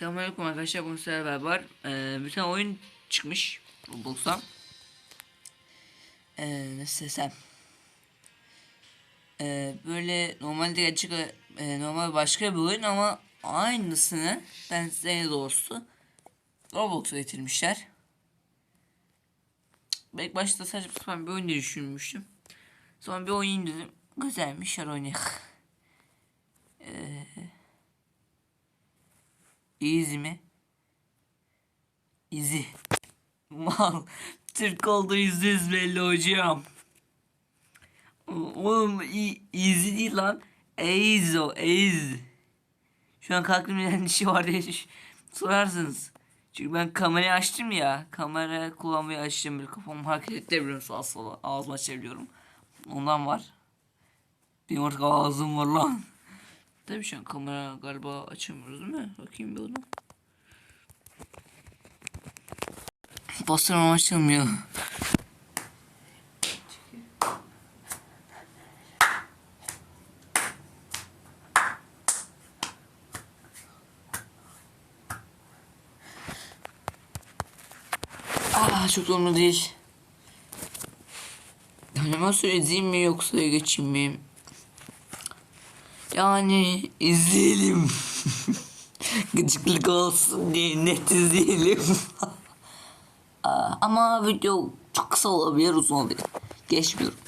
Selamünaleyküm arkadaşlar bugün sizlerle beraber ee, bir tane oyun çıkmış Roblox'a ee, nasıl desem? Ee, böyle normalde gerçek ee, normal başka bir oyun ama aynısını ben size doğrusu Roblox'a getirmişler. Belki başta saçma sapan bir oyun diye düşünmüştüm. Sonra bir oyun indirdim. Güzelmiş hadi oynayalım Easy mi? Easy. Mal. Türk olduğu yüzde yüz belli hocam. Oğlum easy değil lan. Easy o easy. Şu an kalktığımda işi var diye sorarsınız. Çünkü ben kamerayı açtım ya. Kamera kullanmayı açtım. Böyle kafamı hareket edebiliyorum sağa sola. Ağzımı açabiliyorum. Ondan var. Benim artık ağzım var lan. Tabii şu an kamera galiba açamıyoruz değil mi? Bakayım bir ona. Bastırmam açılmıyor. Aa çok zorunda değil. Animasyon izleyeyim mi yoksa geçeyim mi? Yani izleyelim. Gıcıklık olsun diye net izleyelim. Ama video çok kısa olabilir uzun olabilir. Geçmiyorum.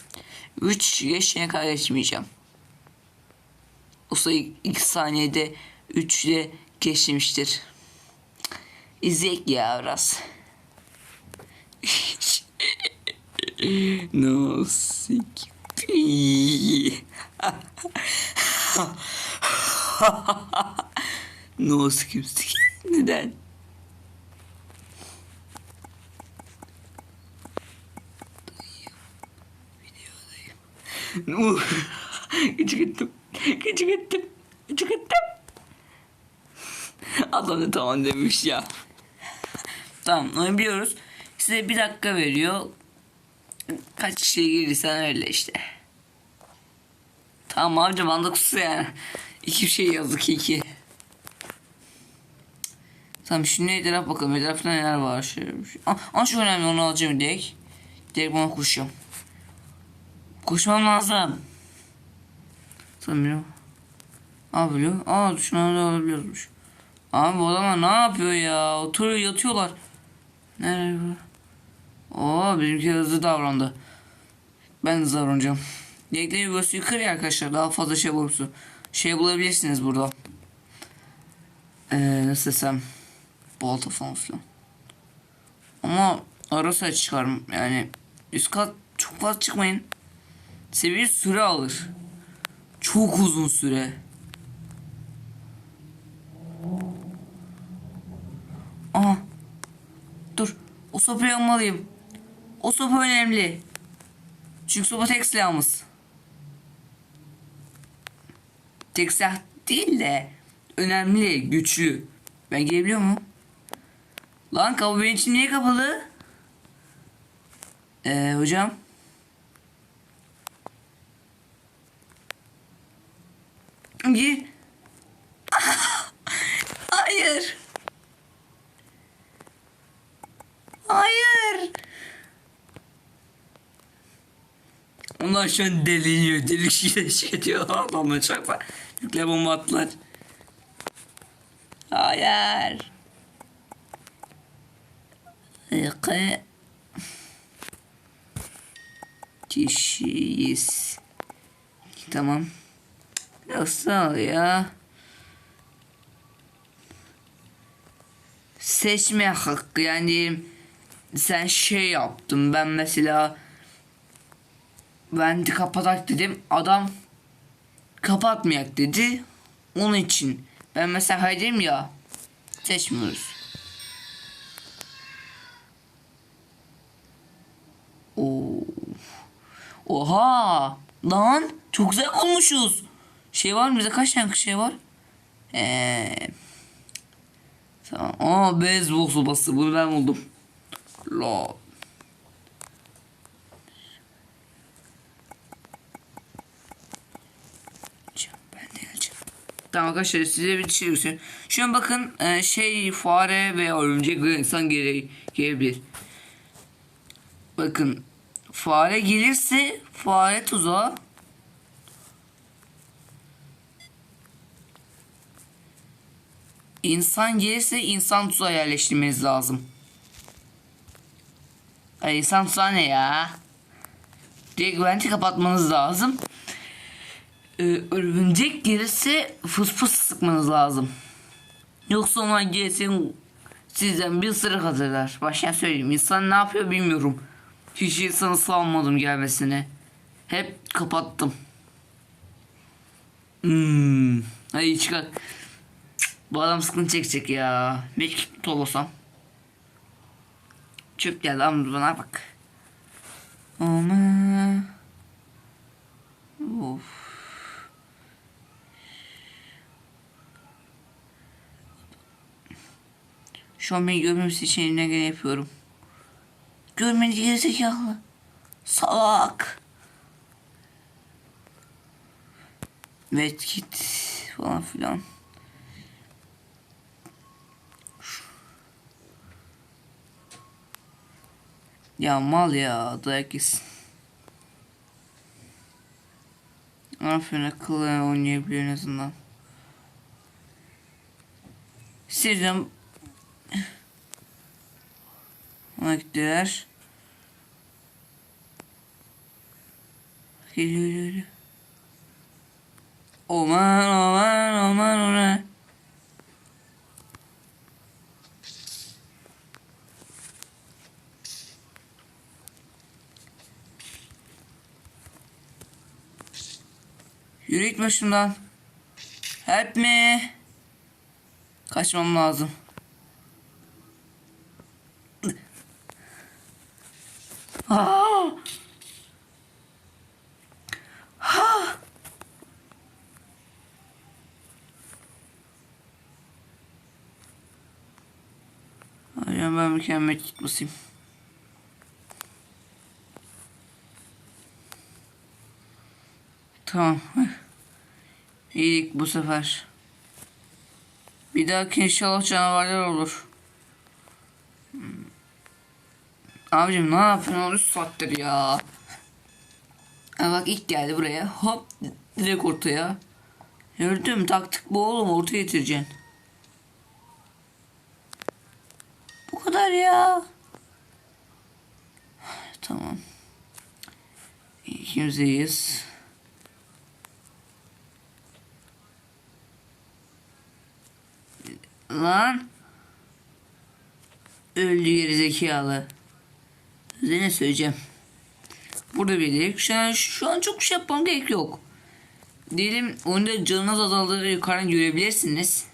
3 geçene kadar geçmeyeceğim. O sayı 2 saniyede 3 ile geçmiştir. İzleyek ya biraz. no sick. no skip. Neden? Videodayım. Küçük ettim. Küçük ettim. Küçük ettim. Adam da tamam demiş ya. tamam onu biliyoruz. Size bir dakika veriyor. Kaç kişiye girirsen öyle işte. Tamam amca banda kusu yani. İki şey yazdık iki. Tamam şimdi etraf bakalım. Etrafta neler var. Bir şey. Aa, aa, şu önemli onu alacağım direkt. Direkt bana koşacağım. Koşmam lazım. Sanmıyorum. Aa biliyor. Aa şunları da alabiliyormuş. Abi bu adamlar ne yapıyor ya? Oturuyor yatıyorlar. Nereye bu? Oo bizimki hızlı davrandı. Ben hızlı davranacağım. Direkleri videosu yukarı ya arkadaşlar. Daha fazla şey bulursun. Şey bulabilirsiniz burada. Ee, nasıl desem. Balta falan filan. Ama ara sıra çıkarım. Yani üst kat çok fazla çıkmayın. Seviye süre alır. Çok uzun süre. Aha. Dur. O sopayı almalıyım. O sopa önemli. Çünkü sopa tek silahımız. Tek silah değil de önemli, güçlü. Ben girebiliyor muyum? Lan kapı benim için niye kapalı? Ee, hocam. Gir. Hayır. Hayır. Onlar şu an deliniyor. Delik şey diyor. Adamlar çarpar. Yükle bomba attılar. Hayır. Yıkı. Kişiyiz. Tamam. Nasıl ya? Seçme hakkı yani sen şey yaptın ben mesela ben kapatak dedim adam kapatmayak dedi onun için ben mesela haydim ya seçmiyoruz Oo. Oha lan çok güzel olmuşuz şey var mı bize kaç tane şey var Eee Tamam. Aa beyzbol sopası. Bunu ben buldum. La. Ben de geleceğim. Tamam arkadaşlar size bir şey göstereyim. Şu an bakın e, şey fare veya örümcek ve insan gele, gelebilir. Bakın fare gelirse fare tuzağı İnsan gelirse insan tuzağı yerleştirmeniz lazım. Ay insan tuzağı ne ya? Direkt venti kapatmanız lazım. Ee, örümcek gelirse fıs fıs sıkmanız lazım. Yoksa onlar gelsin sizden bir ısırık hazırlar. Baştan söyleyeyim. İnsan ne yapıyor bilmiyorum. Hiç insanı salmadım gelmesine. Hep kapattım. Hmm. Hadi çıkar. Bu adam sıkıntı çekecek ya. Belki tolasam. Çöp geldi ama bana bak. Ama... Of. Şu an beni görmemesi için elimden geleni yapıyorum. Görmeni gerizekalı. Salak. Evet git falan filan. Ya mal ya dayak yesin. Aferin akıllı oynayabiliyor en azından. Sizden ona gittiler. Geliyor geliyor. Aman aman aman aman. Yürü git başımdan. Help me. Kaçmam lazım. Aa! Ha! Ay, ben mükemmel kit basayım. Tamam. İyilik bu sefer. Bir dahaki inşallah canavarlar olur. Hmm. Abicim ne yapıyorsun? 13 saattir ya. Ha bak ilk geldi buraya. Hop direkt ortaya. Gördün mü? Taktik bu oğlum. Ortaya getireceksin. Kadar ya. Tamam. İkimiz. Lan. Öldü geri zekalı. Size ne söyleyeceğim. Burada bir şu an, şu an çok şey yapmam gerek yok. Diyelim oyunda canınız azaldığı yukarıdan görebilirsiniz.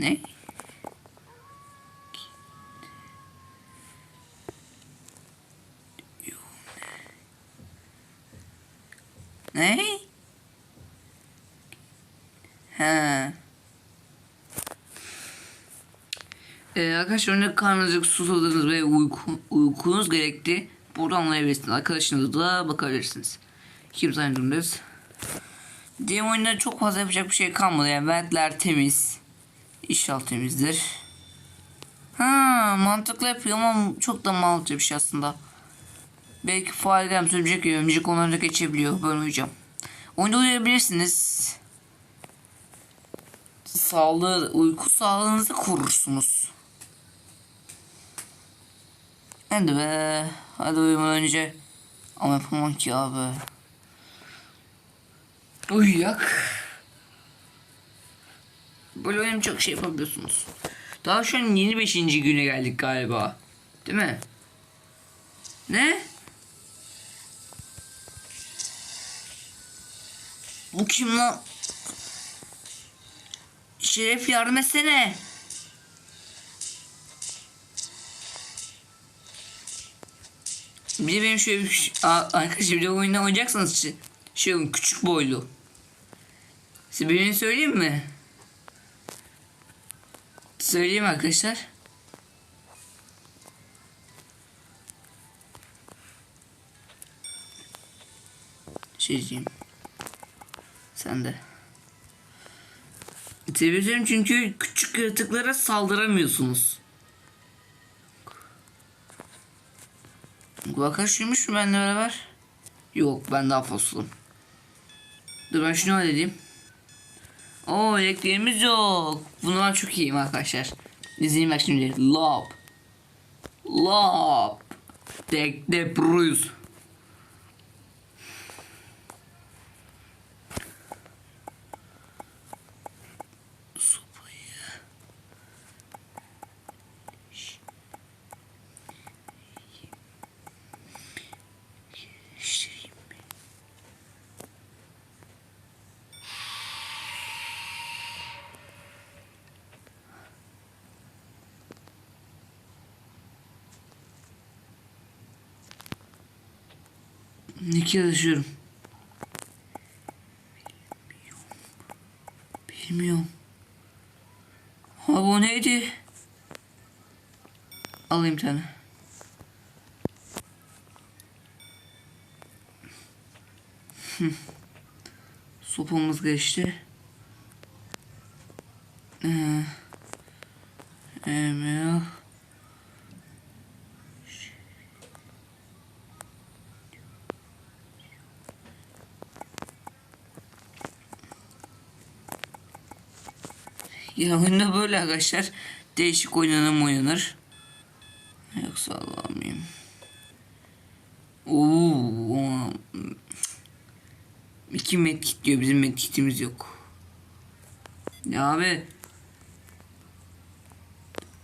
Ne? Ne? He. Ee, arkadaşlar örnek karnınızı susadınız ve uyku, uykunuz gerekti. Burada anlayabilirsiniz. Arkadaşınızla bakabilirsiniz. Kim zannediyorsunuz? Diğer oyunda çok fazla yapacak bir şey kalmadı. Yani ventler temiz. İnşallah temizdir. Ha mantıklı yapıyor ama çok da mantıklı bir şey aslında. Belki failem söyleyecek ya müzik onları da geçebiliyor. Ben uyuyacağım. Oyunda uyuyabilirsiniz. Sağlığı, uyku sağlığınızı korursunuz. Hadi be. Hadi uyumadan önce. Ama yapamam ki abi. Uyuyak. Böyle benim çok şey yapabiliyorsunuz. Daha şu an yeni 5. güne geldik galiba. Değil mi? Ne? Bu kim lan? Şeref yardım etsene. Bir de benim şöyle bir arkadaşlar bir de oyunda oynayacaksanız şey, küçük boylu. Size birini söyleyeyim mi? Söyleyeyim arkadaşlar. Geliştireceğim. Sen de. Seviyorum çünkü küçük yaratıklara saldıramıyorsunuz. Kulak aşıymış mı benimle beraber? Yok ben daha fazlalım. Dur ben şunu halledeyim. Oo elektriğimiz yok. Bundan çok iyiyim arkadaşlar. İzleyin bak şimdi. Lob. Lob. Tek de Bruce. Ne yazıyorum? Bilmiyorum. Ha bu neydi? Alayım tane. Sopamız geçti. Ee, Emel. Ya oyunda böyle arkadaşlar. Değişik oynanım oynanır. Yoksa alamayayım. Oo. İki medkit diyor. Bizim medkitimiz yok. Ya abi.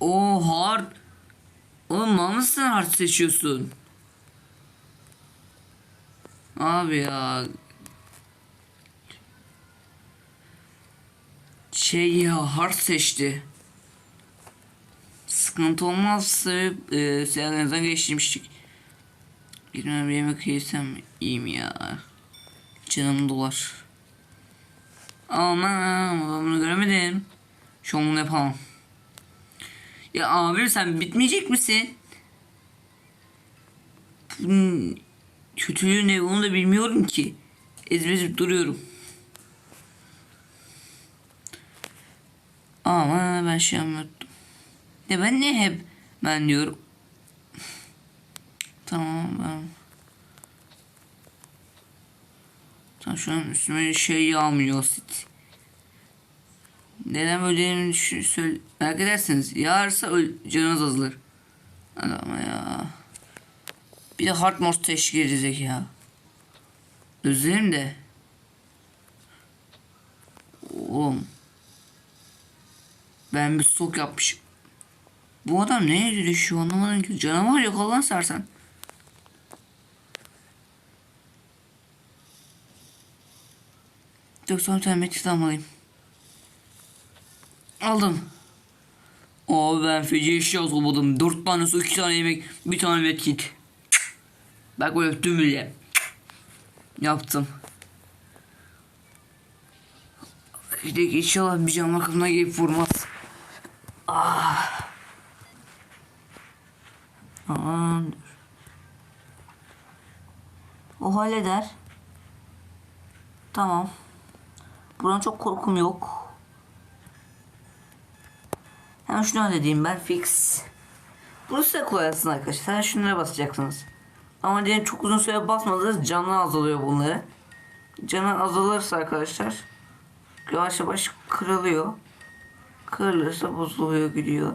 O hard. Oğlum mal mısın hard seçiyorsun? Abi ya. Şey ya hard seçti. Sıkıntı olmazsa e, silahlarınızdan geçirmiştik. Bilmem bir yemek yesem iyiyim ya. Canım dolar. Aman ben bunu göremedim. Şu an bunu yapamam. Ya abi sen bitmeyecek misin? Bunun kötülüğü ne onu da bilmiyorum ki. Ezberip duruyorum. Ama ben şey anlattım. Ya ben ne hep ben diyorum. Tamam ben. Tamam şu an üstüme şey yağmıyor sit. Neden böyle söyle merak ederseniz yağarsa canınız azalır. Hadi ama ya. Bir de hard mode teşkil edecek ya. Özlerim de. Oğlum. Ben bir stok yapmışım. Bu adam neye düşüyor anlamadım ki. Canavar yok Allah'ını sersen. Yok sonra bir almalıyım. Aldım. Abi ben feci eşya topladım. Dört tane su, iki tane yemek, bir tane metkit. Bak böyle öptüm bile. Yaptım. Bir de inşallah bir cam arkamdan gelip vurmaz. Ah. Aman dur. O halleder. Tamam. Buradan çok korkum yok. Hemen şunu halledeyim ben fix. Bunu size kolay aslında arkadaşlar. Şunlara basacaksınız. Ama diyelim çok uzun süre basmadınız canı azalıyor bunları. Canı azalırsa arkadaşlar yavaş yavaş kırılıyor. Kırılırsa bozuluyor gidiyor.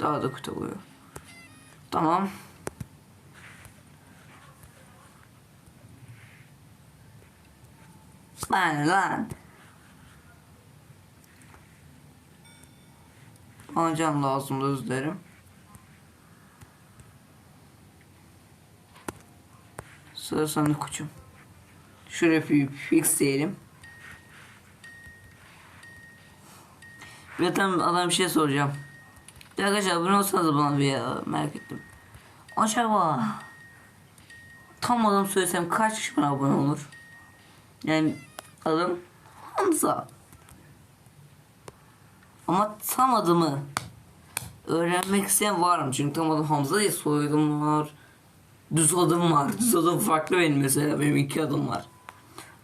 Daha da kötü oluyor. Tamam. Lan lan. Bana can lazım özür dilerim. Sıra sende koçum. Şuraya fixleyelim. Tane adam bir şey soracağım. Bir arkadaşlar abone olsanız bana bir ya merak ettim. Acaba tam adam söylesem kaç kişi bana abone olur? Yani adım Hamza. Ama tam adımı öğrenmek isteyen var mı? Çünkü tam adım Hamza değil soyadım var. Düz adım var. Düz adım farklı benim mesela. Benim iki adım var.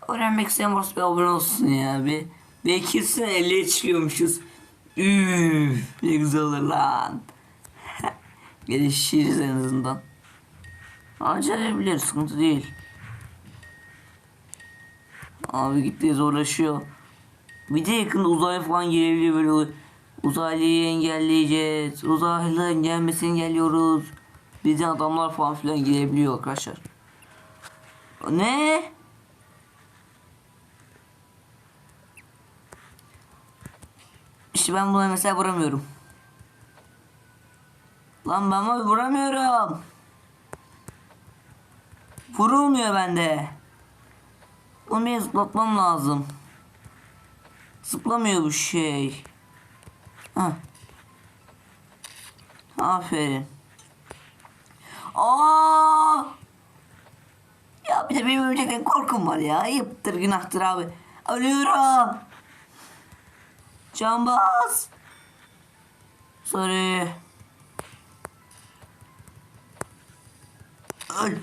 Öğrenmek isteyen varsa bir abone olsun ya. Bir, ikisine 50'ye çıkıyormuşuz. Üf, ne güzel olur lan. Gelişiriz en azından. Acayip sıkıntı değil. Abi gitti zorlaşıyor. Bir de yakında uzay falan gelebiliyor böyle uzaylıyı engelleyeceğiz. Uzaylıların gelmesini engelliyoruz. Bizden adamlar falan filan gelebiliyor arkadaşlar. Ne? İşte ben bunu mesela vuramıyorum. Lan ben bunu vuramıyorum. Vurulmuyor bende. Onu bir zıplatmam lazım. Zıplamıyor bu şey. Hah. Aferin. Aa! Ya bir de benim ölecekten korkum var ya. Ayıptır günahtır abi. Ölüyorum. Cambaz. Sorry. Öl.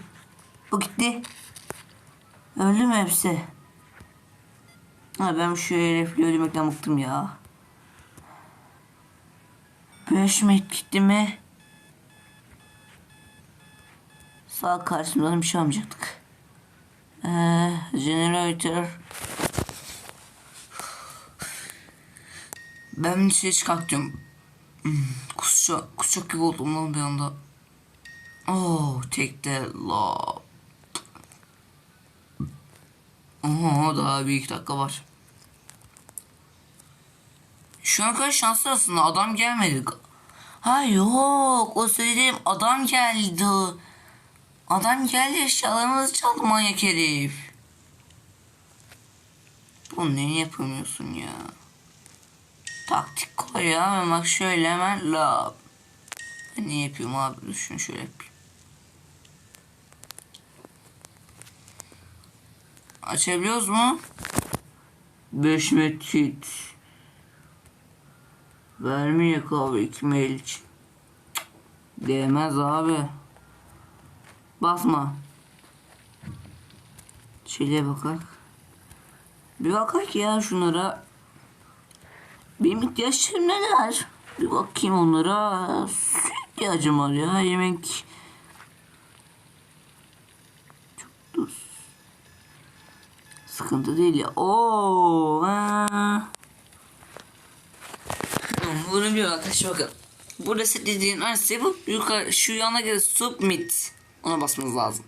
Bu gitti. Öldü mü hepsi? Ha ben şu herifle ölmekten bıktım ya. Beş mi gitti mi? Sağ karşımdan bir şey almayacaktık. Ee, generator. Ben şey çıkartıyorum. Hmm, kusacak, kusacak gibi oldum lan bir anda. Oh, that love. Oho daha bir iki dakika var. Şu an kadar şanslı aslında adam gelmedi. Ha yok o söylediğim adam geldi. Adam geldi eşyalarımızı çaldı manyak herif. Bu ne yapamıyorsun ya? Taktik koy ya hemen bak şöyle hemen la. Ben ne yapıyorum abi dur şunu şöyle yapayım. Açabiliyoruz mu? 5 metre. Vermiyor abi 2 mail için. Değmez abi. Basma. Şöyle bakak. Bir bakak ya şunlara. Benim ihtiyaçlarım neler? Bir bakayım onlara. Su ihtiyacım var ya yemek. Çok tuz. Sıkıntı değil ya. Oo. Bunu biliyor arkadaşlar bakın. Burada setlediğin aynısı yapıp yukarı şu yana göre submit. Ona basmanız lazım.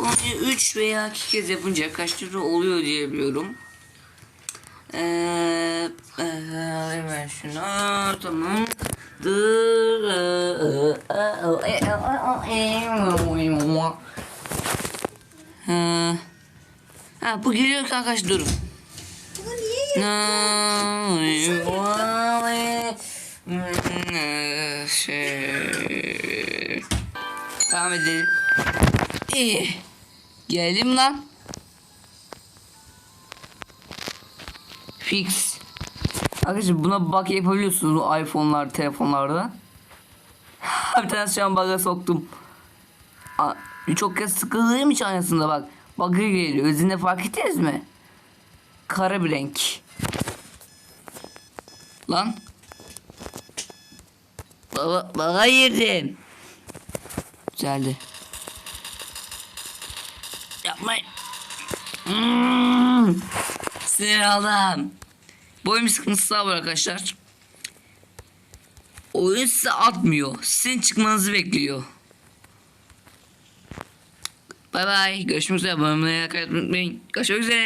Bunu 3 veya 2 kez yapınca kaç lira oluyor diye biliyorum. Ee, hemen şunu tamam. Ha. Ha bu geliyor arkadaş durun. Bunu Şey. Devam edelim. İyi. Geldim lan. Fix. Arkadaşlar buna bug yapabiliyorsunuz iPhone'lar, telefonlarda. bir tane şu an bug'a soktum. Aa, Çok kez sıkıldığım için aynasında bak. Bug'a geliyor. Özünde fark ettiniz mi? Kara bir renk. Lan. Baba, baba girdim. Güzeldi. Hmm. Sinir aldım. Bu oyun sıkıntısı var arkadaşlar. Oyun size atmıyor. Sizin çıkmanızı bekliyor. Bay bay. Görüşmek üzere. Abone olmayı unutmayın. Görüşmek üzere.